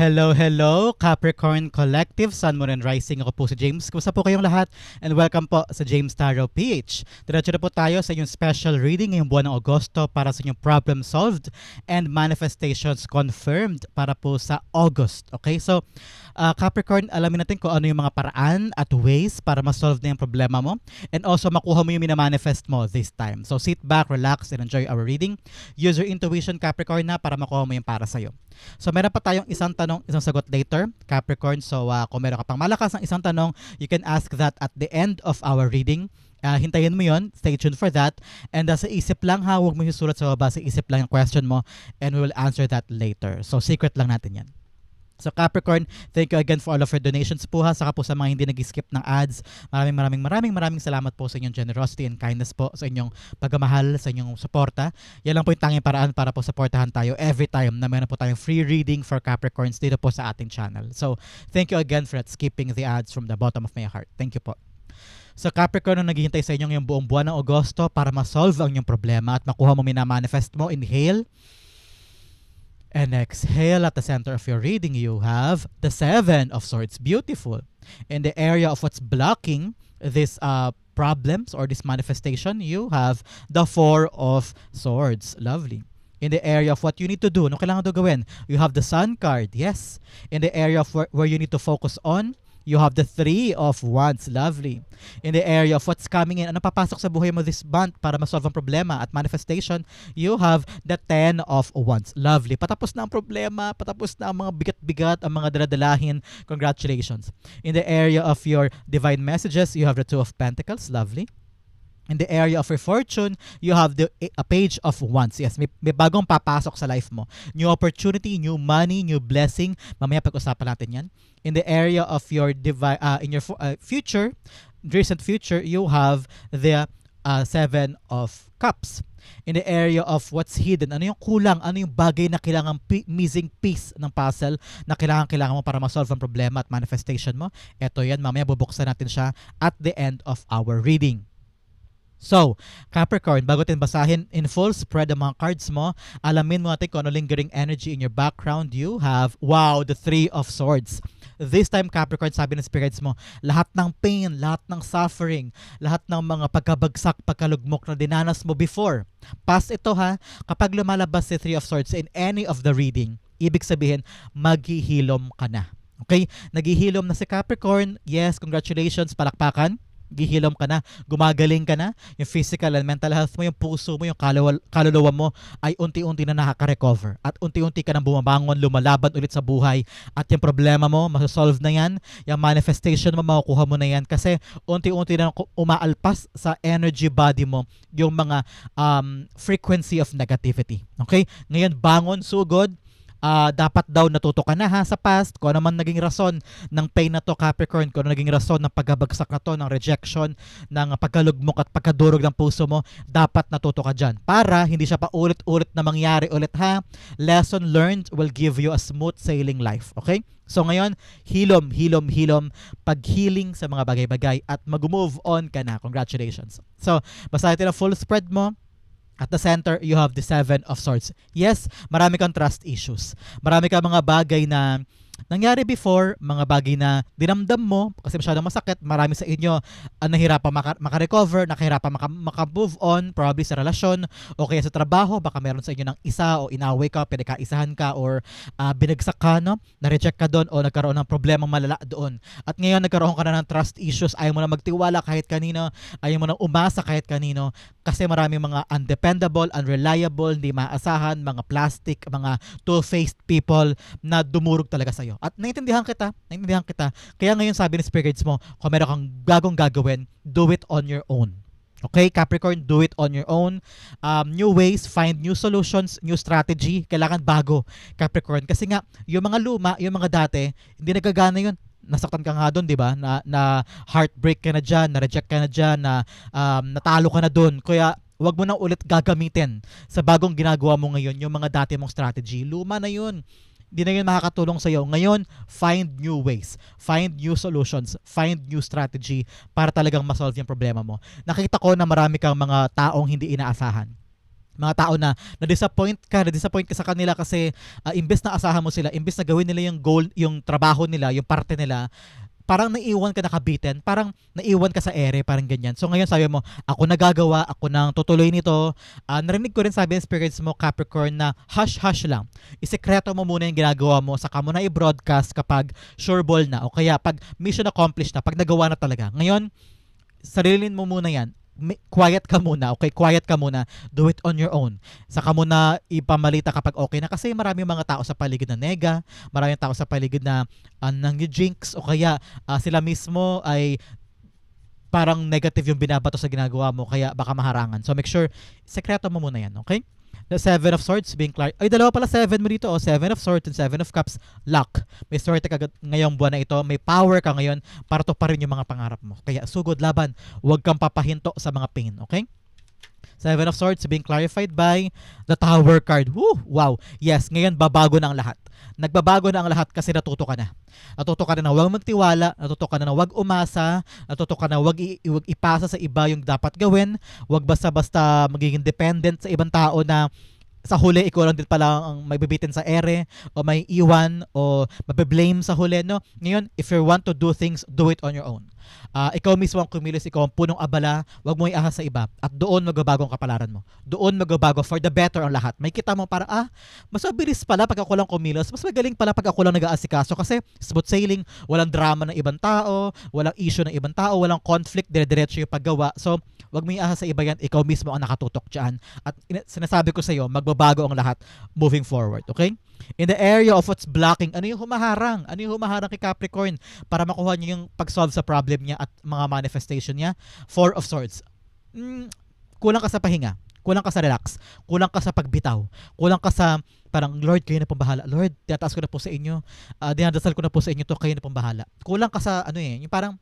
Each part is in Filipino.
Hello, hello, Capricorn Collective, Sun, Moon, and Rising. Ako po si James. Kumusta po kayong lahat? And welcome po sa James Tarot PH. Diretso na po tayo sa inyong special reading ngayong buwan ng Agosto para sa inyong problem solved and manifestations confirmed para po sa August. Okay, so uh, Capricorn, alamin natin kung ano yung mga paraan at ways para ma-solve na yung problema mo and also makuha mo yung minamanifest mo this time. So sit back, relax, and enjoy our reading. Use your intuition, Capricorn, na para makuha mo yung para sa'yo. So meron pa tayong isang tanong, isang sagot later, Capricorn. So uh, kung meron ka pang malakas ng isang tanong, you can ask that at the end of our reading. Uh, hintayin mo yon, stay tuned for that. And uh, sa isip lang ha, huwag mo susulat sa baba, sa isip lang yung question mo and we will answer that later. So secret lang natin yan. So Capricorn, thank you again for all of your donations po ha. Saka po sa mga hindi nag-skip ng ads. Maraming maraming maraming maraming salamat po sa inyong generosity and kindness po sa inyong pagmamahal, sa inyong suporta. Yan lang po yung tanging paraan para po supportahan tayo every time na meron po tayong free reading for Capricorns dito po sa ating channel. So thank you again for that skipping the ads from the bottom of my heart. Thank you po. So Capricorn, nung naghihintay sa inyong yung buong buwan ng Agosto para ma-solve ang inyong problema at makuha mo minamanifest mo, inhale. And exhale at the center of your reading, you have the Seven of Swords. Beautiful. In the area of what's blocking this uh, problems or this manifestation, you have the Four of Swords. Lovely. In the area of what you need to do, ano kailangan to gawin? You have the Sun card. Yes. In the area of where, where you need to focus on, You have the three of wands. Lovely. In the area of what's coming in, ano papasok sa buhay mo this month para ma-solve ang problema at manifestation, you have the ten of wands. Lovely. Patapos na ang problema, patapos na ang mga bigat-bigat, ang mga daladalahin. Congratulations. In the area of your divine messages, you have the two of pentacles. Lovely. In the area of your fortune, you have the a page of wands. Yes, may, may bagong papasok sa life mo. New opportunity, new money, new blessing. Mamaya pag-usapan natin 'yan. In the area of your divi- uh, in your uh, future, recent future, you have the uh, seven of cups. In the area of what's hidden, ano yung kulang, ano yung bagay na kailangan pi- missing piece ng puzzle na kailangan kailangan mo para ma-solve ang problema at manifestation mo. Ito yan, mamaya bubuksan natin siya at the end of our reading. So, Capricorn, bago tin basahin in full spread ang mga cards mo, alamin mo natin kung ano lingering energy in your background you have. Wow, the Three of Swords. This time, Capricorn, sabi ng spirits mo, lahat ng pain, lahat ng suffering, lahat ng mga pagkabagsak, pagkalugmok na dinanas mo before. Past ito ha, kapag lumalabas si Three of Swords in any of the reading, ibig sabihin, maghihilom ka na. Okay? Naghihilom na si Capricorn. Yes, congratulations, palakpakan gihilom ka na, gumagaling ka na, yung physical and mental health mo, yung puso mo, yung kaluluwa mo ay unti-unti na nakaka-recover. At unti-unti ka nang bumabangon, lumalaban ulit sa buhay. At yung problema mo, masasolve na yan, yung manifestation mo, makukuha mo na yan. Kasi unti-unti na umaalpas sa energy body mo yung mga um, frequency of negativity. Okay? Ngayon, bangon, sugod, uh, dapat daw natuto ka na ha sa past kung ano man naging rason ng pain na to Capricorn, kung ano naging rason ng pagbabagsak na to, ng rejection, ng pagkalugmok at pagkadurog ng puso mo, dapat natuto ka dyan. Para hindi siya pa ulit-ulit na mangyari ulit ha. Lesson learned will give you a smooth sailing life. Okay? So ngayon, hilom, hilom, hilom, pag-healing sa mga bagay-bagay at mag-move on ka na. Congratulations. So, basta ito na full spread mo, at the center, you have the Seven of Swords. Yes, marami kang trust issues. Marami kang mga bagay na nangyari before, mga bagay na dinamdam mo kasi masyadong masakit, marami sa inyo uh, nahirapan maka- maka-recover, nakahirapan maka- maka-move on, probably sa relasyon o kaya sa trabaho, baka meron sa inyo ng isa o inaway ka, pinagkaisahan ka or uh, binagsak ka, no? na-reject ka doon o nagkaroon ng problema malala doon. At ngayon nagkaroon ka na ng trust issues, ayaw mo na magtiwala kahit kanino, ayaw mo na umasa kahit kanino kasi marami mga undependable, unreliable, hindi maasahan, mga plastic, mga two-faced people na dumurog talaga sa'yo sa'yo. At naintindihan kita, naintindihan kita. Kaya ngayon sabi ni Spirit Guides mo, kung meron kang gagong gagawin, do it on your own. Okay, Capricorn, do it on your own. Um, new ways, find new solutions, new strategy. Kailangan bago, Capricorn. Kasi nga, yung mga luma, yung mga dati, hindi nagagana yun nasaktan ka nga doon, 'di ba? Na, na heartbreak ka na diyan, na reject ka na diyan, na um, natalo ka na doon. Kaya wag mo na ulit gagamitin sa bagong ginagawa mo ngayon yung mga dati mong strategy. Luma na 'yun di na yun makakatulong sa iyo. Ngayon, find new ways, find new solutions, find new strategy para talagang ma-solve yung problema mo. Nakita ko na marami kang mga taong hindi inaasahan mga tao na na-disappoint ka, na-disappoint ka sa kanila kasi ah, imbes na asahan mo sila, imbes na gawin nila yung goal, yung trabaho nila, yung parte nila, parang naiwan ka nakabitin, parang naiwan ka sa ere, parang ganyan. So ngayon sabi mo, ako nagagawa, ako nang tutuloy nito. Ah, narinig ko rin sabi ng spirits mo, Capricorn, na hush-hush lang. Isekreto mo muna yung ginagawa mo, saka mo na i-broadcast kapag sure ball na, o kaya pag mission accomplished na, pag nagawa na talaga. Ngayon, sarilin mo muna yan. Quiet ka muna, okay? Quiet ka muna. Do it on your own. Saka mo na ipamalita kapag okay na. Kasi marami mga tao sa paligid na nega, maraming tao sa paligid na uh, jinx o kaya ah, sila mismo ay parang negative yung binabato sa ginagawa mo kaya baka maharangan. So make sure, sekreto mo muna yan, okay? The Seven of Swords being clar- Ay, dalawa pala Seven mo dito. Oh. Seven of Swords and Seven of Cups. Luck. May swerte ka ngayong buwan na ito. May power ka ngayon para to pa rin yung mga pangarap mo. Kaya sugod laban. Huwag kang papahinto sa mga pain. Okay? Seven of Swords being clarified by the Tower card. Woo! Wow. Yes, ngayon babago na ang lahat. Nagbabago na ang lahat kasi natuto ka na. Natuto ka na na huwag magtiwala, natuto ka na na huwag umasa, natuto ka na huwag, i- huwag ipasa sa iba yung dapat gawin, huwag basta-basta magiging dependent sa ibang tao na sa huli ikaw lang din pala ang may bibitin sa ere o may iwan o mabe-blame sa huli no ngayon if you want to do things do it on your own Ah, ikaw mismo ang kumilos ikaw ang punong abala wag mo iahas sa iba. At doon magbabago ang kapalaran mo. Doon magbabago for the better ang lahat. May kita mo para ah mas mabilis pala pag ako lang kumilos mas magaling pala pag ako lang nag-aasikaso. Kasi smooth sailing walang drama ng ibang tao walang issue ng ibang tao walang conflict dire-diretso yung paggawa. So wag mo iahas sa iba yan ikaw mismo ang nakatutok dyan. At ina- sinasabi ko sa iyo, magbabago ang lahat moving forward, okay? In the area of what's blocking, ano yung humaharang? Ano yung humaharang kay Capricorn para makuha niya yung pag-solve sa problem niya at mga manifestation niya? Four of Swords. Mm, kulang ka sa pahinga. Kulang ka sa relax. Kulang ka sa pagbitaw. Kulang ka sa parang, Lord, kayo na pong bahala. Lord, tinataas ko na po sa inyo. Uh, dinadasal ko na po sa inyo to, kayo na pong bahala. Kulang ka sa, ano eh, yung parang,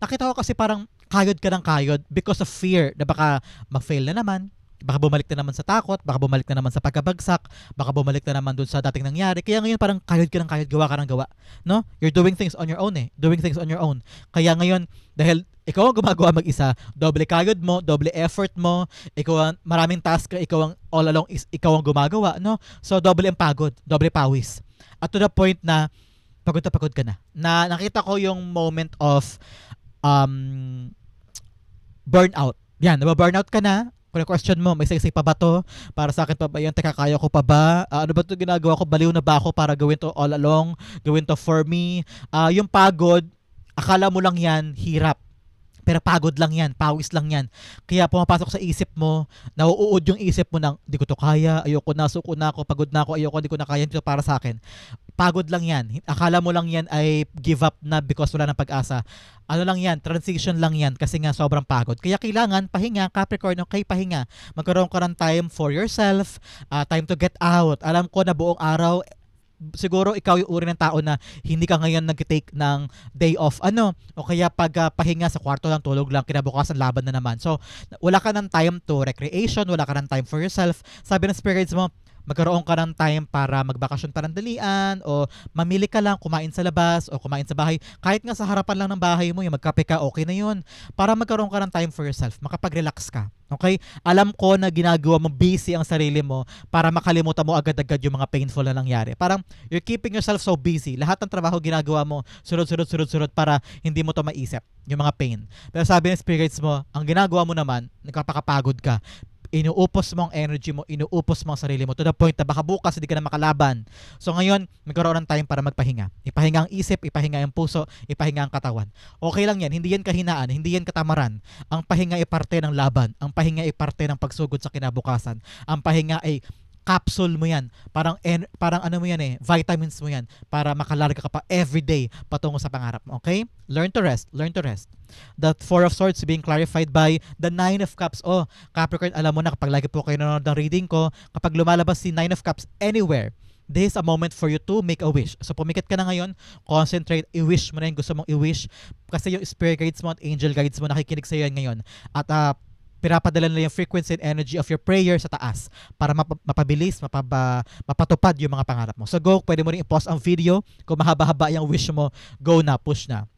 nakita ko kasi parang kayod ka ng kayod because of fear na baka mag-fail na naman, baka bumalik na naman sa takot, baka bumalik na naman sa pagkabagsak, baka bumalik na naman dun sa dating nangyari. Kaya ngayon parang kayod ka ng kayod, gawa ka ng gawa. No? You're doing things on your own eh. Doing things on your own. Kaya ngayon, dahil ikaw ang gumagawa mag-isa, doble kayod mo, doble effort mo, ikaw ang maraming task ka, ikaw ang all along is ikaw ang gumagawa, no? So doble ang pagod, doble pawis. At to the point na pagod na pagod ka na. Na nakita ko yung moment of um burnout. Yan, nababurnout ka na, kung question mo, may saysay pa ba to? Para sa akin pa ba yan? Teka, kaya ko pa ba? Ah, ano ba ito ginagawa ko? Baliw na ba ako para gawin to all along? Gawin to for me? Ah, yung pagod, akala mo lang yan, hirap. Pero pagod lang yan, pawis lang yan. Kaya pumapasok sa isip mo, nauuod yung isip mo ng, di ko to kaya, ayoko na, suko na ako, pagod na ako, ayoko, di ko na kaya, hindi to para sa akin. Pagod lang yan. Akala mo lang yan ay give up na because wala ng pag-asa. Ano lang yan, transition lang yan kasi nga sobrang pagod. Kaya kailangan pahinga, Capricorn, okay, pahinga. Magkaroon ka ng time for yourself, ah, time to get out. Alam ko na buong araw, siguro ikaw yung uri ng tao na hindi ka ngayon nag-take ng day off ano o kaya pag ah, pahinga sa kwarto lang tulog lang kinabukasan laban na naman so wala ka ng time to recreation wala ka ng time for yourself sabi ng spirits mo magkaroon ka ng time para magbakasyon parandalian o mamili ka lang kumain sa labas o kumain sa bahay. Kahit nga sa harapan lang ng bahay mo yung magkape ka okay na yun. Para magkaroon ka ng time for yourself makapag-relax ka okay? Alam ko na ginagawa mo busy ang sarili mo para makalimutan mo agad-agad yung mga painful na nangyari. Parang you're keeping yourself so busy. Lahat ng trabaho ginagawa mo sunod sunod sunod sunod para hindi mo to maisip yung mga pain. Pero sabi ng spirits mo ang ginagawa mo naman nagpapakapagod ka inuupos mo ang energy mo, inuupos mo ang sarili mo to the point na baka bukas hindi ka na makalaban. So ngayon, magkaroon ng time para magpahinga. Ipahinga ang isip, ipahinga ang puso, ipahinga ang katawan. Okay lang yan, hindi yan kahinaan, hindi yan katamaran. Ang pahinga ay parte ng laban. Ang pahinga ay parte ng pagsugod sa kinabukasan. Ang pahinga ay capsule mo yan. Parang en- parang ano mo yan eh, vitamins mo yan para makalarga ka pa everyday patungo sa pangarap mo. Okay? Learn to rest, learn to rest. The Four of Swords being clarified by the Nine of Cups. Oh, Capricorn, alam mo na kapag lagi po kayo nanonood ng reading ko, kapag lumalabas si Nine of Cups anywhere, this is a moment for you to make a wish. So pumikit ka na ngayon, concentrate, i-wish mo na yung gusto mong i-wish kasi yung spirit guides mo at angel guides mo nakikinig sa iyo ngayon. At ah, pinapadala nila yung frequency and energy of your prayer sa taas para map- mapabilis, mapaba, mapatupad yung mga pangarap mo. So go, pwede mo rin i-pause ang video. Kung mahaba-haba yung wish mo, go na, push na.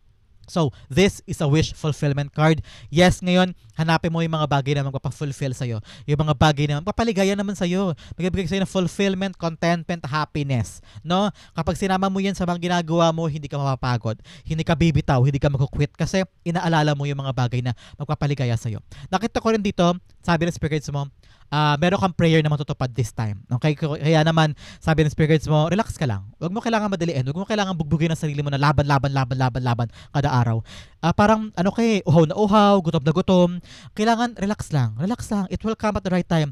So, this is a wish fulfillment card. Yes, ngayon, hanapin mo yung mga bagay na magpapafulfill sa'yo. Yung mga bagay na magpapaligaya naman sa'yo. Magbibigay sa'yo ng fulfillment, contentment, happiness. No? Kapag sinama mo yan sa mga ginagawa mo, hindi ka mapapagod. Hindi ka bibitaw, hindi ka mag-quit kasi inaalala mo yung mga bagay na magpapaligaya sa'yo. Nakita ko rin dito, sabi ng spirit mo, ah meron kang prayer na matutupad this time. Okay? Kaya naman, sabi ng spirit guides mo, relax ka lang. Huwag mo kailangan madaliin. Huwag mo kailangan bugbugin ang sarili mo na laban, laban, laban, laban, laban kada araw. Ah parang, ano kay, uhaw na uhaw, gutom na gutom. Kailangan, relax lang. Relax lang. It will come at the right time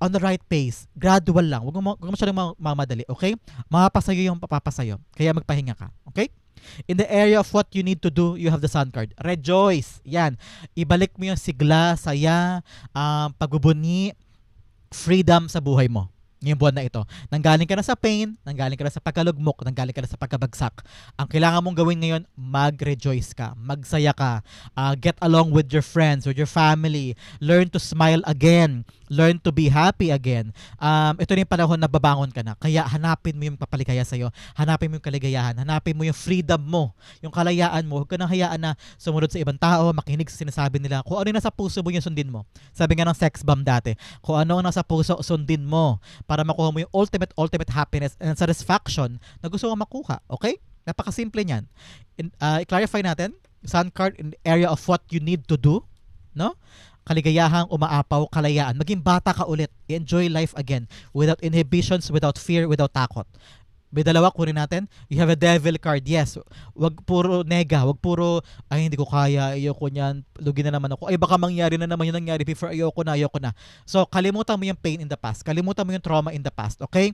on the right pace, gradual lang. Huwag mo, huwag mo masyadong ma- mamadali, okay? Mapapasayo yung papapasayo. Kaya magpahinga ka, okay? In the area of what you need to do, you have the sun card. Rejoice. Yan. Ibalik mo yung sigla, saya, um, pagbubuni, freedom sa buhay mo ngayong buwan na ito. Nanggaling ka na sa pain, nanggaling ka na sa pagkalugmok, nanggaling ka na sa pagkabagsak. Ang kailangan mong gawin ngayon, mag-rejoice ka, magsaya ka, uh, get along with your friends, with your family, learn to smile again, learn to be happy again. Um, ito na yung panahon na babangon ka na. Kaya hanapin mo yung papaligaya sa'yo, hanapin mo yung kaligayahan, hanapin mo yung freedom mo, yung kalayaan mo. Huwag ka nang hayaan na sumunod sa ibang tao, makinig sa sinasabi nila. Kung ano yung nasa puso mo yung sundin mo. Sabi nga ng sex bomb dati, kung ano ang nasa puso, sundin mo para makuha mo yung ultimate, ultimate happiness and satisfaction na gusto mo makuha. Okay? Napakasimple niyan. In, uh, i-clarify natin, sun card in the area of what you need to do, no? Kaligayahang umaapaw, kalayaan. Maging bata ka ulit. Enjoy life again without inhibitions, without fear, without takot. May dalawa, kunin natin. You have a devil card. Yes. Wag puro nega. Wag puro, ay hindi ko kaya. Ayoko niyan. Lugi na naman ako. Ay baka mangyari na naman yung nangyari before. Ayoko na, ayoko na. So, kalimutan mo yung pain in the past. Kalimutan mo yung trauma in the past. Okay?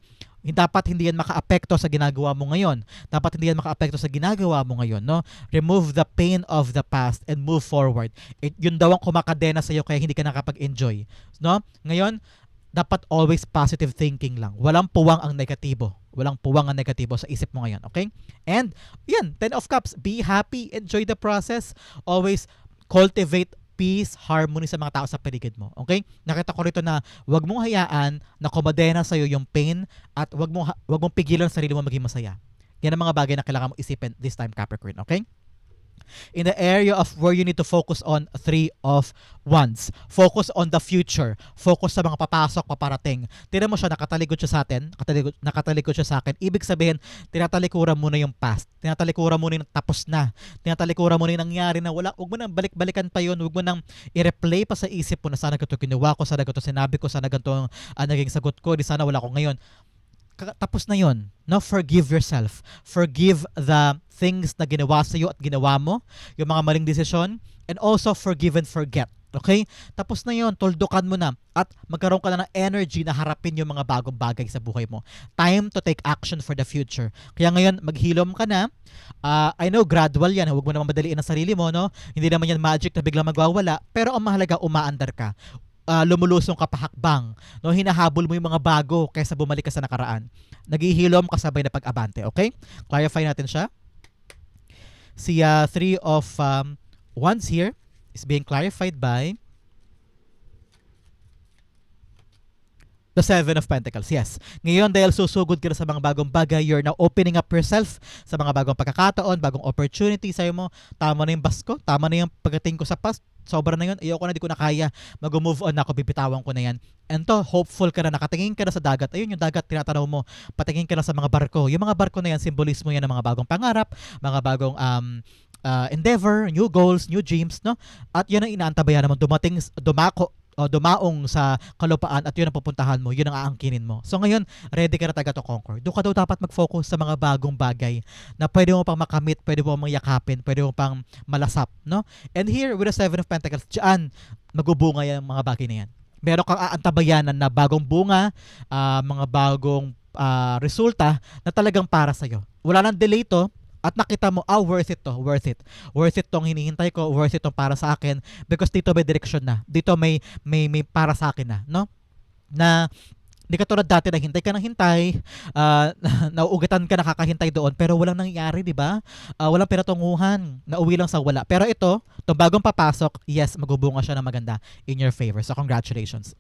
Dapat hindi yan makaapekto sa ginagawa mo ngayon. Dapat hindi yan makaapekto sa ginagawa mo ngayon. No? Remove the pain of the past and move forward. It, yun daw ang kumakadena sa'yo kaya hindi ka nakapag-enjoy. No? Ngayon, dapat always positive thinking lang. Walang puwang ang negatibo. Walang puwang ang negatibo sa isip mo ngayon, okay? And, yan, 10 of Cups, be happy, enjoy the process, always cultivate peace, harmony sa mga tao sa paligid mo. Okay? Nakita ko rito na wag mong hayaan na kumadena sa iyo yung pain at wag mong wag mong pigilan sarili mo maging masaya. Yan ang mga bagay na kailangan mong isipin this time Capricorn, okay? In the area of where you need to focus on three of wands. Focus on the future. Focus sa mga papasok, paparating. Tira mo siya, nakatalikod siya sa atin. Nakatalikod, nakatalikod siya sa akin. Ibig sabihin, tinatalikuran mo na yung past. Tinatalikuran mo na yung tapos na. Tinatalikuran mo na yung nangyari na wala. Huwag mo nang balik-balikan pa yun. Huwag mo nang i-replay pa sa isip mo na sana ganito kinuha ko, sana ganito sinabi ko, sana ganito ang uh, naging sagot ko, di sana wala ko ngayon tapos na yon no forgive yourself forgive the things na ginawa sa iyo at ginawa mo yung mga maling desisyon and also forgive and forget Okay? Tapos na yon, toldokan mo na at magkaroon ka na ng energy na harapin yung mga bagong bagay sa buhay mo. Time to take action for the future. Kaya ngayon, maghilom ka na. Uh, I know, gradual yan. Huwag mo naman madaliin ang sarili mo, no? Hindi naman yan magic na biglang magwawala. Pero ang mahalaga, umaandar ka uh, lumulusong ka pahakbang. No, hinahabol mo yung mga bago kaysa bumalik ka sa nakaraan. Naghihilom kasabay na pag-abante, okay? Clarify natin siya. Si uh, three of um, wands here is being clarified by The Seven of Pentacles, yes. Ngayon, dahil susugod ka sa mga bagong bagay, you're now opening up yourself sa mga bagong pagkakataon, bagong opportunity sa'yo mo. Tama na yung basko, tama na yung pagdating ko sa past, sobra na yun, ayoko na, di ko na kaya, mag-move on ako, bibitawan ko na yan. And to, hopeful ka na, nakatingin ka na sa dagat, ayun yung dagat, tinatanaw mo, patingin ka na sa mga barko. Yung mga barko na yan, simbolismo yan ng mga bagong pangarap, mga bagong um, uh, endeavor, new goals, new dreams, no? At yan ang inaantabayan naman, dumating, dumako, o dumaong sa kalupaan at yun ang pupuntahan mo, yun ang aangkinin mo. So ngayon, ready ka na taga to conquer. Doon ka daw dapat mag-focus sa mga bagong bagay na pwede mo pang makamit, pwede mo pang mayakapin, pwede mo pang malasap, no? And here, with the Seven of Pentacles, dyan, magubunga yung mga bagay na yan. Meron kang aantabayanan na bagong bunga, uh, mga bagong uh, resulta na talagang para sa'yo. Wala nang delay to, at nakita mo, ah, worth it to, worth it. Worth it tong hinihintay ko, worth it tong para sa akin because dito may direction na. Dito may, may, may para sa akin na, no? Na Hindi ka tulad dati na hintay ka ng hintay, uh, nauugatan ka nakakahintay doon, pero walang nangyayari, di ba? Uh, walang pinatunguhan, nauwi lang sa wala. Pero ito, itong bagong papasok, yes, magubunga siya ng maganda in your favor. So congratulations.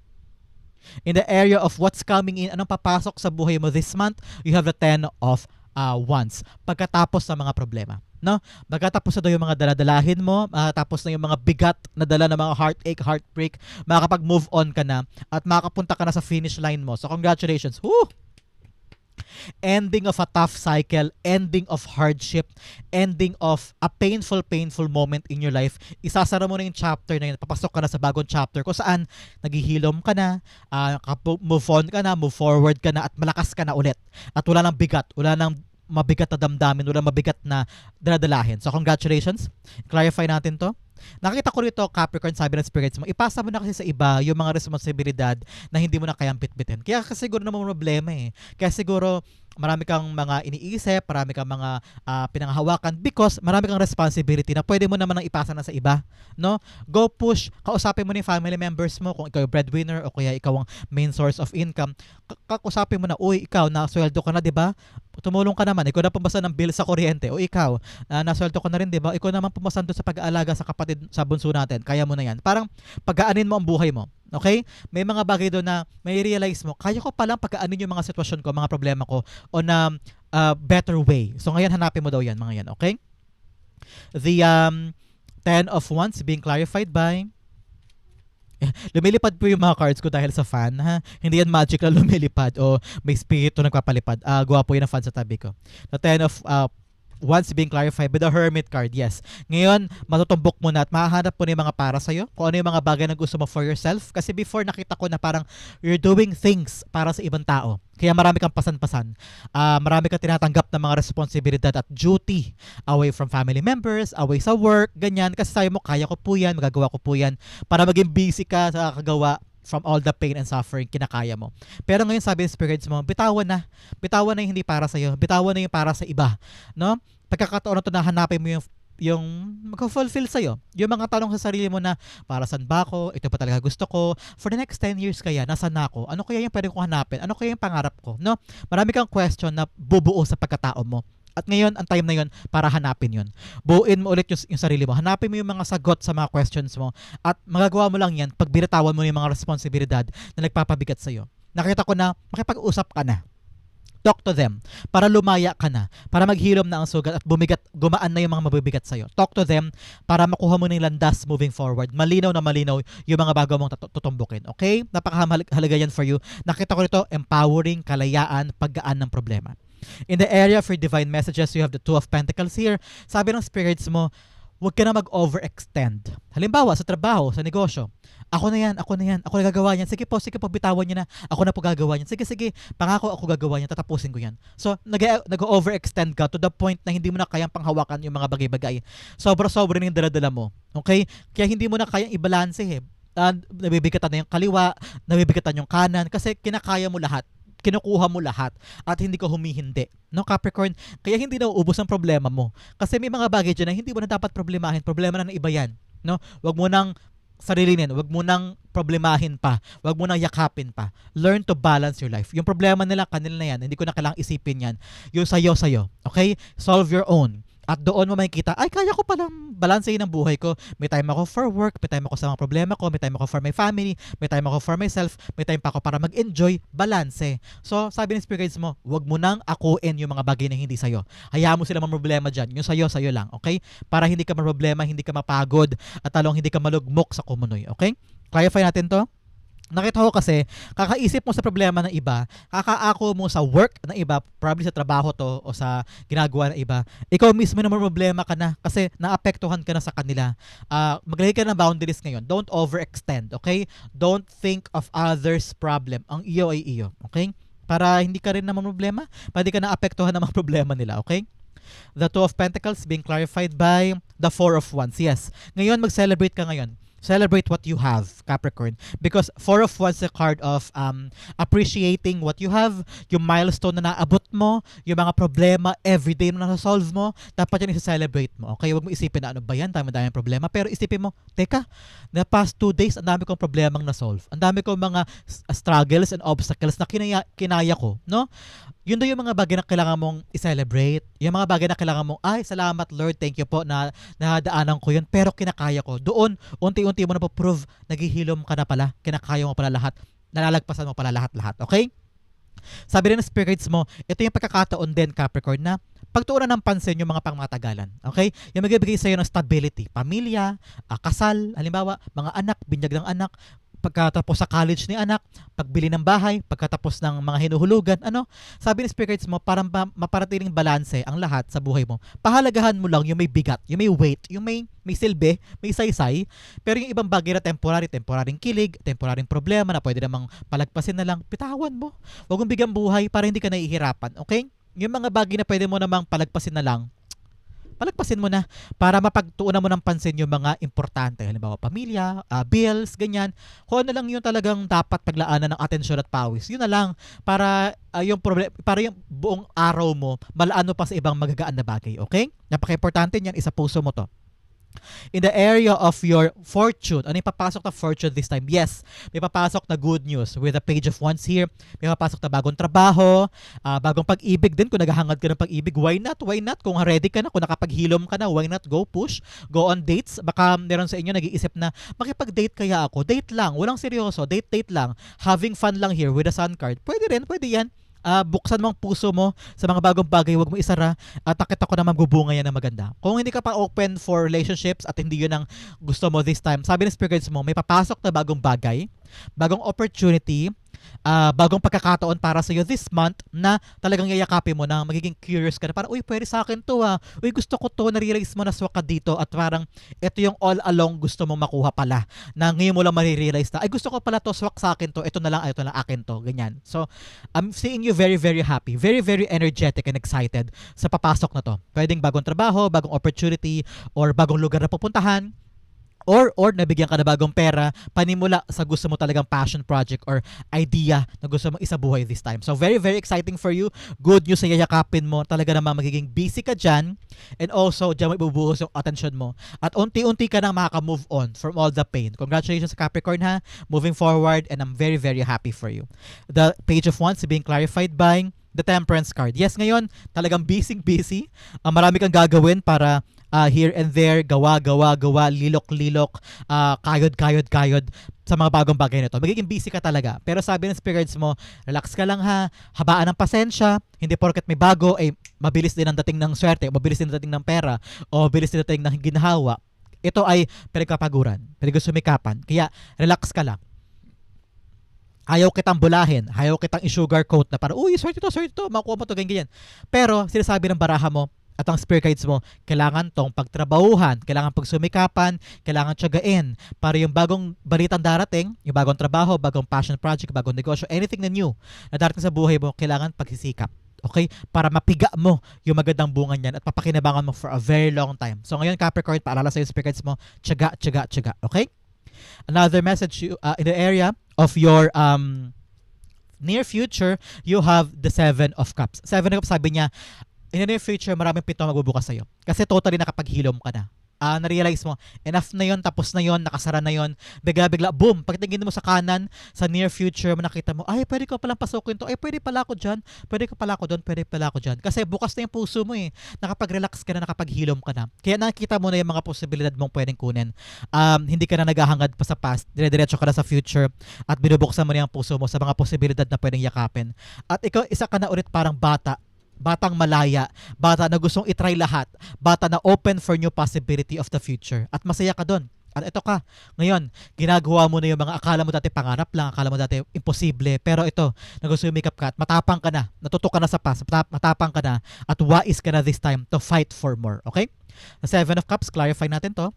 In the area of what's coming in, anong papasok sa buhay mo this month, you have the 10 of uh, once pagkatapos sa mga problema. No? Pagkatapos na daw yung mga daladalahin mo, uh, tapos na yung mga bigat na dala ng mga heartache, heartbreak, makakapag-move on ka na at makakapunta ka na sa finish line mo. So congratulations. Woo! ending of a tough cycle, ending of hardship, ending of a painful, painful moment in your life. Isasara mo na yung chapter na yun, papasok ka na sa bagong chapter kung saan naghihilom ka na, uh, move on ka na, move forward ka na, at malakas ka na ulit. At wala nang bigat, wala nang mabigat na damdamin, wala mabigat na daladalahin. So congratulations. Clarify natin to. Nakita ko rito, Capricorn, sabi ng spirits mo, ipasa mo na kasi sa iba yung mga responsibilidad na hindi mo na kayang bitbitin. Kaya kasi siguro naman problema eh. Kaya siguro marami kang mga iniisip, marami kang mga uh, pinanghahawakan because marami kang responsibility na pwede mo naman nang ipasa na sa iba, no? Go push, kausapin mo ni family members mo kung ikaw yung breadwinner o kaya ikaw ang main source of income. Kausapin mo na, uy, ikaw, nasweldo ka na, di ba? Tumulong ka naman, ikaw na pumasa ng bill sa kuryente. O ikaw, uh, nasweldo ka na rin, di ba? Ikaw naman pumasan doon sa pag-aalaga sa kapatid, sa bunso natin. Kaya mo na yan. Parang pagaanin mo ang buhay mo. Okay? May mga bagay doon na may realize mo, kaya ko palang pagkaanin yung mga sitwasyon ko, mga problema ko on a uh, better way. So ngayon hanapin mo daw yan, mga yan. Okay? The um, 10 of Wands being clarified by lumilipad po yung mga cards ko dahil sa fan ha. Hindi yan magic na lumilipad o may spirito nagpapalipad. Uh, gawa po yun ang fan sa tabi ko. The 10 of uh, once being clarified with the hermit card, yes. Ngayon, matutumbok mo na at mahahanap mo na yung mga para sa'yo. Kung ano yung mga bagay na gusto mo for yourself. Kasi before nakita ko na parang you're doing things para sa ibang tao. Kaya marami kang pasan-pasan. Uh, marami kang tinatanggap ng mga responsibilidad at duty away from family members, away sa work, ganyan. Kasi sabi mo, kaya ko po yan, magagawa ko po yan. Para maging busy ka sa kagawa from all the pain and suffering kinakaya mo. Pero ngayon sabi ng spirits mo, bitawan na. Bitawan na yung hindi para sa iyo. Bitawan na yung para sa iba. No? Pagkakataon na to na hanapin mo yung yung mag-fulfill sa'yo. Yung mga tanong sa sarili mo na, para saan ba ako? Ito pa talaga gusto ko? For the next 10 years kaya, nasa na ako? Ano kaya yung pwede kong hanapin? Ano kaya yung pangarap ko? No? Marami kang question na bubuo sa pagkatao mo. At ngayon, ang time na yon para hanapin yon. Buuin mo ulit yung, yung sarili mo. Hanapin mo yung mga sagot sa mga questions mo. At magagawa mo lang yan pag binitawan mo yung mga responsibilidad na nagpapabigat sa'yo. Nakita ko na makipag-usap ka na talk to them para lumaya ka na, para maghilom na ang sugat at bumigat, gumaan na yung mga mabibigat sa'yo. Talk to them para makuha mo ng landas moving forward. Malinaw na malinaw yung mga bago mong tutumbukin. Okay? Napakahalaga yan for you. Nakita ko rito, empowering, kalayaan, paggaan ng problema. In the area for divine messages, you have the Two of Pentacles here. Sabi ng spirits mo, huwag ka na mag-overextend. Halimbawa, sa trabaho, sa negosyo, ako na yan, ako na yan, ako na gagawa yan. Sige po, sige po, bitawan niyo na. Ako na po gagawa yan. Sige, sige, pangako ako gagawa yan, tatapusin ko yan. So, nag-overextend ka to the point na hindi mo na kayang panghawakan yung mga bagay-bagay. Sobra-sobra na yung dala-dala mo. Okay? Kaya hindi mo na kayang ibalanse eh. Uh, nabibigatan na yung kaliwa, nabibigatan yung kanan, kasi kinakaya mo lahat kinukuha mo lahat at hindi ka humihindi. No, Capricorn? Kaya hindi na uubos ang problema mo. Kasi may mga bagay dyan na hindi mo na dapat problemahin. Problema na ng iba yan. No? Wag mo nang sarilinin, wag mo nang problemahin pa, wag mo nang yakapin pa. Learn to balance your life. Yung problema nila, kanila na yan, hindi ko na kailangang isipin yan. Yung sayo, sayo. Okay? Solve your own. At doon mo makikita, ay kaya ko palang balansehin ang buhay ko. May time ako for work, may time ako sa mga problema ko, may time ako for my family, may time ako for myself, may time pa ako para mag-enjoy, balance. So, sabi ng spirit guides mo, wag mo nang akuin yung mga bagay na hindi sa'yo. Hayaan mo sila mga problema dyan. Yung sa'yo, sa'yo lang. Okay? Para hindi ka problema, hindi ka mapagod, at talong hindi ka malugmok sa kumunoy. Okay? Clarify natin to? Nakita ko kasi, kakaisip mo sa problema ng iba, kakaako mo sa work ng iba, probably sa trabaho to o sa ginagawa ng iba, ikaw mismo naman problema ka na kasi naapektuhan ka na sa kanila. Uh, maglagay ka ng boundaries ngayon. Don't overextend, okay? Don't think of others' problem. Ang iyo ay iyo, okay? Para hindi ka rin naman problema, pwede ka naapektuhan ng mga problema nila, okay? The Two of Pentacles being clarified by the Four of Wands. Yes. Ngayon, mag-celebrate ka ngayon celebrate what you have, Capricorn. Because four of wands a card of um, appreciating what you have, yung milestone na naabot mo, yung mga problema everyday na nasa-solve mo, dapat yan i-celebrate mo. Okay, wag mo isipin na ano ba yan, dami dami problema. Pero isipin mo, teka, na past two days, ang dami kong problemang na-solve. Ang dami kong mga struggles and obstacles na kinaya, kinaya ko, no? Yun daw yung mga bagay na kailangan mong i-celebrate. Yung mga bagay na kailangan mong, ay, salamat Lord, thank you po na nadaanan ko yun, pero kinakaya ko. Doon, unti-unti mo na po-prove, naghihilom ka na pala, kinakaya mo pala lahat, nalalagpasan mo pala lahat-lahat. Okay? Sabi rin ng spirit guides mo, ito yung pagkakataon din Capricorn na pagtuunan ng pansin yung mga pangmatagalan. Okay? Yung magbibigay sa'yo ng stability. Pamilya, ah, kasal, halimbawa, mga anak, binyag ng anak, pagkatapos sa college ni anak, pagbili ng bahay, pagkatapos ng mga hinuhulugan, ano? Sabi ni Spirit Guides mo, parang maparatiling balanse ang lahat sa buhay mo. Pahalagahan mo lang yung may bigat, yung may weight, yung may may silbi, may saysay, pero yung ibang bagay na temporary, temporaryng kilig, temporaryng problema na pwede namang palagpasin na lang, bitawan mo. Huwag mong bigyan buhay para hindi ka nahihirapan, okay? Yung mga bagay na pwede mo namang palagpasin na lang, palagpasin mo na para mapagtuunan mo ng pansin yung mga importante. Halimbawa, pamilya, ah, bills, ganyan. Kung ano lang yung talagang dapat paglaanan ng atensyon at pawis. Yun na lang para ah, yung problem para yung buong araw mo malaan mo pa sa ibang magagaan na bagay, okay? Napaka-importante niyan, isa puso mo to. In the area of your fortune, ano yung papasok na fortune this time? Yes, may papasok na good news with the page of wands here. May papasok na bagong trabaho, ah, bagong pag-ibig din. Kung naghahangad ka ng pag-ibig, why not? Why not? Kung ready ka na, kung nakapaghilom ka na, why not go push? Go on dates. Baka meron sa inyo nag-iisip na, makipag-date kaya ako? Date lang, walang seryoso. Date-date lang. Having fun lang here with a sun card. Pwede rin, pwede yan. Ah, buksan mo ang puso mo sa mga bagong bagay, huwag mo isara at nakita ko na magbubunga yan na maganda. Kung hindi ka pa open for relationships at hindi yun ang gusto mo this time, sabi ng spirit guides mo, may papasok na bagong bagay, bagong opportunity, ah, bagong pagkakataon para sa iyo this month na talagang yayakapin mo na magiging curious ka na parang, uy, pwede sa akin to ah. Uy, gusto ko to, na-realize mo na swak ka dito at parang ito yung all along gusto mong makuha pala na ngayon mo lang marirealize na, ay gusto ko pala to, swak sa akin to, ito na lang, ay, ito na akin to, ganyan. So, I'm seeing you very, very happy, very, very energetic and excited sa papasok na to. Pwedeng bagong trabaho, bagong opportunity, or bagong lugar na pupuntahan, or or nabigyan ka na bagong pera panimula sa gusto mo talagang passion project or idea na gusto mo isabuhay this time. So very very exciting for you. Good news na yayakapin mo. Talaga naman magiging busy ka dyan and also dyan mo ibubuhos yung attention mo. At unti-unti ka nang makaka-move on from all the pain. Congratulations Capricorn ha. Moving forward and I'm very very happy for you. The page of wands being clarified by the temperance card. Yes, ngayon talagang busy busy. Uh, marami kang gagawin para ah, here and there, gawa, gawa, gawa, lilok-lilok, ah, kayod, kayod, kayod sa mga bagong bagay na to. Magiging busy ka talaga. Pero sabi ng spirits mo, relax ka lang ha, habaan ng pasensya, hindi porket may bago, ay mabilis din ang dating ng swerte, mabilis din ang dating ng pera, o mabilis din ang dating ng ginhawa. Ito ay pinagpapaguran, pinagsusumikapan. Kaya relax ka lang ayaw kitang bulahin, ayaw kitang i-sugarcoat na parang, uy, swerte to, swerte to, makuha mo to, ganyan, ganyan. Pero, sinasabi ng baraha mo, at ang spirit guides mo, kailangan tong pagtrabahuhan, kailangan pagsumikapan, kailangan tiyagain para yung bagong balitang darating, yung bagong trabaho, bagong passion project, bagong negosyo, anything na new na darating sa buhay mo, kailangan pagsisikap. Okay? Para mapiga mo yung magandang bunga niyan at papakinabangan mo for a very long time. So ngayon Capricorn, paalala sa spirit guides mo, tiyaga, tiyaga, tiyaga. Okay? Another message uh, in the area of your um, near future, you have the Seven of Cups. Seven of Cups, sabi niya, in the near future, maraming pinto magbubukas sa'yo. Kasi totally nakapaghilom ka na. Ah, na-realize mo, enough na yon tapos na yon nakasara na yon bigla-bigla, boom, pagtingin mo sa kanan, sa near future, nakita mo, ay, pwede ko palang pasukin to, ay, pwede pala ako dyan, pwede ko pala ako doon, pwede pala ako dyan. Kasi bukas na yung puso mo eh, nakapag-relax ka na, nakapaghilom ka na. Kaya nakikita mo na yung mga posibilidad mong pwedeng kunin. Um, hindi ka na naghahangad pa sa past, dire-diretso ka na sa future, at binubuksan mo na yung puso mo sa mga posibilidad na pwedeng yakapin. At ikaw, isa ka na ulit parang bata, batang malaya, bata na gustong itry lahat, bata na open for new possibility of the future. At masaya ka doon. At ito ka, ngayon, ginagawa mo na yung mga akala mo dati pangarap lang, akala mo dati imposible, pero ito, nagusumikap ka at matapang ka na, natuto ka na sa past, matap- matapang ka na, at wais ka na this time to fight for more, okay? The Seven of Cups, clarify natin to.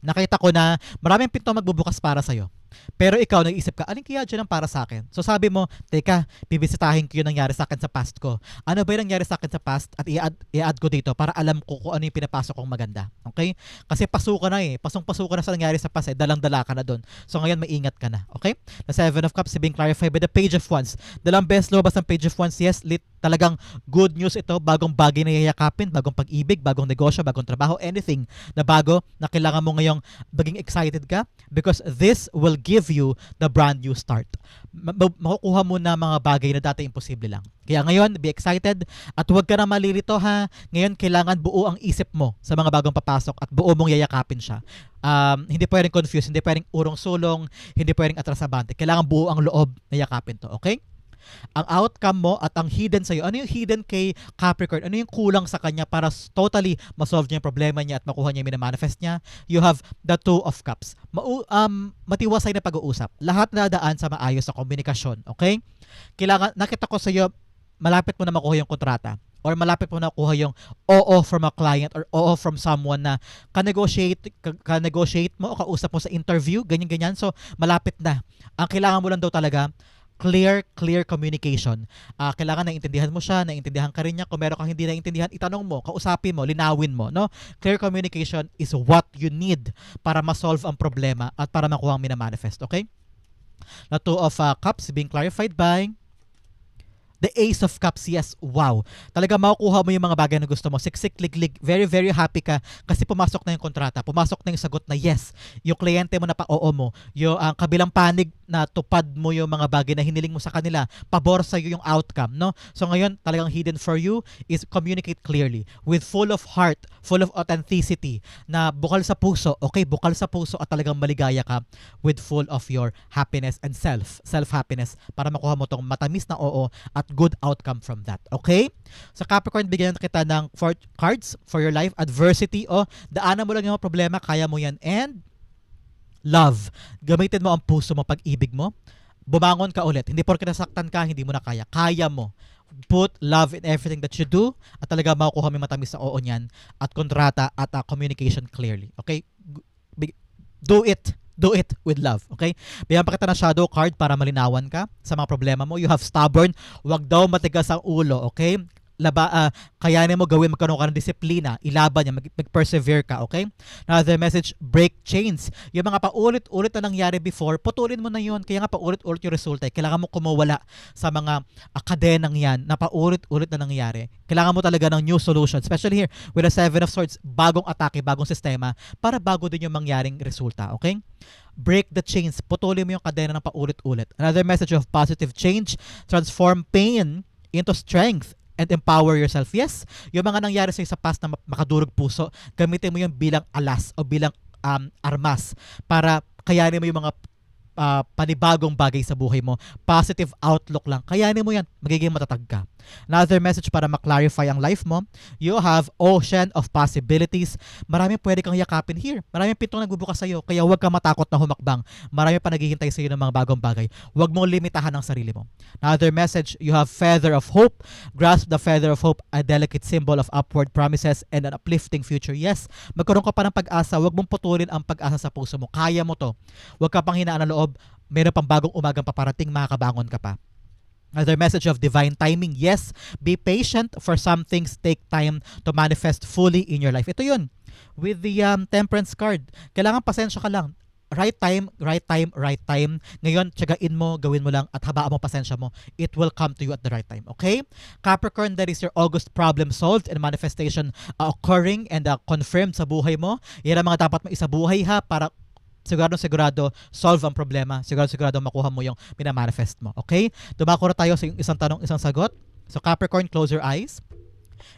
Nakita ko na maraming pinto magbubukas para sa'yo. Pero ikaw, nag-isip ka, alin kaya dyan ang para sa akin? So sabi mo, teka, bibisitahin ko yung nangyari sa akin sa past ko. Ano ba yung nangyari sa akin sa past at i-add, i-add ko dito para alam ko kung ano yung pinapasok kong maganda. Okay? Kasi pasukan na eh. Pasong-pasukan na sa nangyari sa past eh. Dalang-dala ka na doon. So ngayon, maingat ka na. Okay? The Seven of Cups being clarified by the Page of Wands. Dalang best lobas ng Page of Wands. Yes, lit, talagang good news ito. Bagong bagay na yayakapin, bagong pag-ibig, bagong negosyo, bagong trabaho, anything na bago na kailangan mo ngayong maging excited ka because this will give you the brand new start. Ma- ma- makukuha mo na mga bagay na dati imposible lang. Kaya ngayon, be excited at huwag ka na malilito ha. Ngayon, kailangan buo ang isip mo sa mga bagong papasok at buo mong yayakapin siya. Um, hindi pwedeng confused, hindi pwedeng urong sulong, hindi pwedeng atrasabante. Kailangan buo ang loob na yakapin to, okay? Ang outcome mo at ang hidden sa'yo. Ano yung hidden kay Capricorn? Ano yung kulang sa kanya para totally masolve niya yung problema niya at makuha niya yung minamanifest niya? You have the Two of Cups. Mau- um, matiwasay na pag-uusap. Lahat nadaan sa maayos sa komunikasyon. Okay? Kailangan, nakita ko sa'yo, malapit mo na makuha yung kontrata or malapit mo na makuha yung oo from a client or oo from someone na ka-negotiate, ka- ka-negotiate mo o kausap mo sa interview, ganyan-ganyan. So, malapit na. Ang kailangan mo lang daw talaga, clear, clear communication. Ah, kailangan naiintindihan mo siya, naiintindihan ka rin niya. Kung meron kang hindi naiintindihan, itanong mo, kausapin mo, linawin mo. No? Clear communication is what you need para ma-solve ang problema at para makuha ang minamanifest. Okay? The two of uh, cups being clarified by The Ace of Cups, yes, wow. Talaga makukuha mo yung mga bagay na gusto mo. Siksik, liglig, very, very happy ka kasi pumasok na yung kontrata. Pumasok na yung sagot na yes. Yung kliyente mo na pa-oo mo. Yung ang kabilang panig na tupad mo yung mga bagay na hiniling mo sa kanila. Pabor sa'yo yung outcome, no? So ngayon, talagang hidden for you is communicate clearly with full of heart, full of authenticity, na bukal sa puso, okay? Bukal sa puso at talagang maligaya ka with full of your happiness and self, self-happiness para makuha mo tong matamis na oo at good outcome from that. Okay? Sa Capricorn, bigyan kita ng four cards for your life. Adversity, o daanan mo lang yung problema, kaya mo yan. And love. Gamitin mo ang puso mo, pag-ibig mo. Bumangon ka ulit. Hindi porke nasaktan ka, hindi mo na kaya. Kaya mo. Put love in everything that you do at talaga makukuha mo matamis na oo niyan at kontrata at uh, communication clearly. Okay? Do it. Do it with love. Okay? Bigyan pa kita ng shadow card para malinawan ka sa mga problema mo. You have stubborn. Huwag daw matigas ang ulo. Okay? Laba, ah, kayanin mo gawin, magkaroon ka ng disiplina, ilaban niya, mag- mag-persevere ka, okay? Another message, break chains. Yung mga paulit-ulit na nangyari before, putulin mo na yun. Kaya nga paulit-ulit yung resulta. eh. Kailangan mo kumawala sa mga ah, kadenang yan na paulit-ulit na nangyari. Kailangan mo talaga ng new solution, especially here with the Seven of Swords, bagong atake, bagong sistema, para bago din yung mangyaring resulta, okay? break the chains. Putulin mo yung kadena ng paulit-ulit. Another message of positive change, transform pain into strength and empower yourself. Yes, yung mga nangyari sa'yo sa past na ma- makadurog puso, gamitin mo yun bilang alas o bilang um, armas para kayanin mo yung mga ah, panibagong bagay sa buhay mo. Positive outlook lang. Kayanin mo yan. Magiging matatag ka. Another message para ma-clarify ang life mo, you have ocean of possibilities. Marami pwede kang yakapin here. Maraming pintong nagbubukas sa'yo. Kaya huwag kang matakot na humakbang. Marami pa naghihintay sa'yo ng mga bagong bagay. Huwag mong limitahan ang sarili mo. Another message, you have feather of hope. Grasp the feather of hope, a delicate symbol of upward promises and an uplifting future. Yes, magkaroon ka pa ng pag-asa. Huwag mong putulin ang pag-asa sa puso mo. Kaya mo to. Huwag ka pang hinaan ng loob. Meron pang bagong umagang paparating, makakabangon ka pa. Another message of divine timing. Yes, be patient for some things take time to manifest fully in your life. Ito yun. With the um, temperance card, kailangan pasensya ka lang. Right time, right time, right time. Ngayon, tsagain mo, gawin mo lang, at habaan mo pasensya mo. It will come to you at the right time. Okay? Capricorn, that is your August problem solved and manifestation uh, occurring and uh, confirmed sa buhay mo. Yan ang mga dapat mo isabuhay ha para sigurado sigurado solve ang problema. Sigurado sigurado makuha mo yung minamanifest mo. Okay? Dumako na tayo sa yung isang tanong, isang sagot. So Capricorn, close your eyes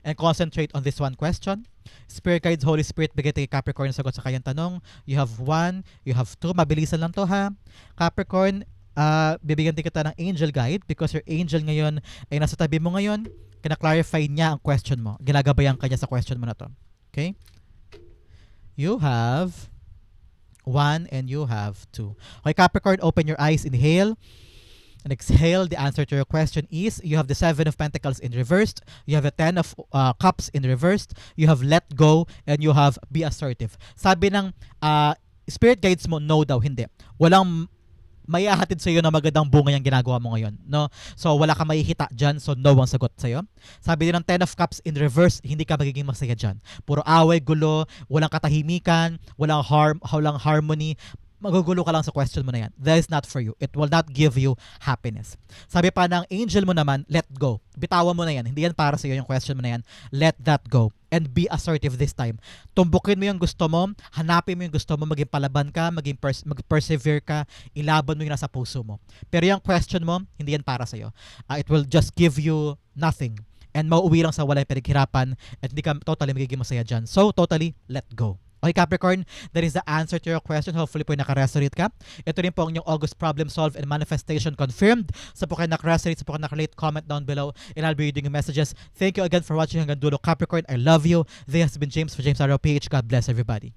and concentrate on this one question. Spirit guides, Holy Spirit, bigay tayo Capricorn sagot sa kanyang tanong. You have one, you have two. Mabilisan lang to ha. Capricorn, ah bibigyan din kita ng angel guide because your angel ngayon ay nasa tabi mo ngayon. Kina-clarify niya ang question mo. Ginagabayan kanya sa question mo na to. Okay? You have one and you have two. Okay, Capricorn, open your eyes, inhale. And exhale, the answer to your question is you have the Seven of Pentacles in reversed, you have the Ten of uh, Cups in reversed, you have let go, and you have be assertive. Sabi ng uh, spirit guides mo, no daw, hindi. Walang may ahatid sa iyo na magandang bunga yung ginagawa mo ngayon. No? So, wala ka mahihita dyan, so no ang sagot sa iyo. Sabi din ng Ten of Cups in reverse, hindi ka magiging masaya dyan. Puro away, gulo, walang katahimikan, walang harm, walang harmony, magugulo ka lang sa question mo na yan. That is not for you. It will not give you happiness. Sabi pa ng angel mo naman, let go. Bitawan mo na yan. Hindi yan para sa iyo yung question mo na yan. Let that go. And be assertive this time. Tumbukin mo yung gusto mo, hanapin mo yung gusto mo, maging palaban ka, maging pers- mag-persevere ka, ilaban mo yung nasa puso mo. Pero yung question mo, hindi yan para sa iyo. Uh, it will just give you nothing. And mauuwi lang sa walang pinaghirapan at hindi ka totally magiging masaya dyan. So, totally let go. Okay, Capricorn, that is the answer to your question. Hopefully po nakaresonate ka. Ito rin po ang inyong August problem solved and manifestation confirmed. Sa po kayo nakaresonate, sa po kayo nakalate, comment down below and I'll be reading your messages. Thank you again for watching hanggang dulo. Capricorn, I love you. This has been James for James Arrow PH. God bless everybody.